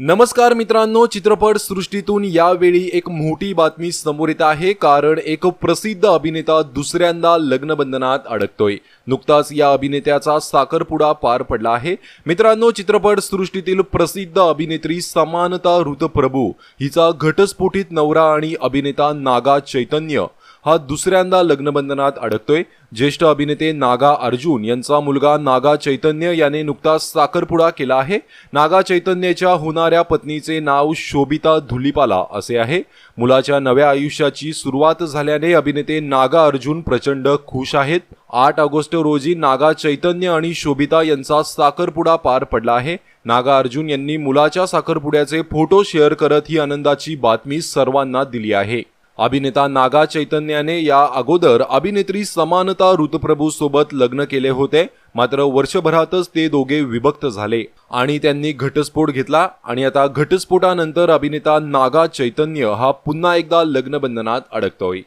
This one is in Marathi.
नमस्कार मित्रांनो चित्रपट सृष्टीतून यावेळी एक मोठी बातमी समोर येत आहे. कारण एक प्रसिद्ध अभिनेता दुसऱ्यांदा लग्नबंधनात अडकतोय. नुकताच या अभिनेत्याचा साखरपुडा पार पडला आहे. मित्रांनो चित्रपट सृष्टीतील प्रसिद्ध अभिनेत्री समानता ऋतप्रभू हिचा घटस्फोटित नवरा आणि अभिनेता नागा चैतन्य हा दुसऱ्यांदा लग्नबंधनात अडकतोय. ज्येष्ठ अभिनेते नागा अर्जुन यांचा मुलगा नागा चैतन्य याने नुकताच साखरपुडा केला आहे. नागा चैतन्याच्या होणाऱ्या पत्नीचे नाव शोभिता धुलीपाला असे आहे. मुलाच्या नव्या आयुष्याची सुरुवात झाल्याने अभिनेते नागा अर्जुन प्रचंड खुश आहेत. आठ ऑगस्ट रोजी नागा चैतन्य आणि शोभिता यांचा साखरपुडा पार पडला आहे. नागा अर्जुन यांनी मुलाच्या साखरपुड्याचे फोटो शेअर करत ही आनंदाची बातमी सर्वांना दिली आहे. अभिनेता नागा चैतन्याने या अगोदर अभिनेत्री समानता ऋतप्रभू सोबत लग्न केले होते. मात्र वर्षभरातच ते दोघे विभक्त झाले आणि त्यांनी घटस्फोट घेतला आणि आता घटस्फोटानंतर अभिनेता नागा चैतन्य हा पुन्हा एकदा लग्नबंधनात अडकतोय.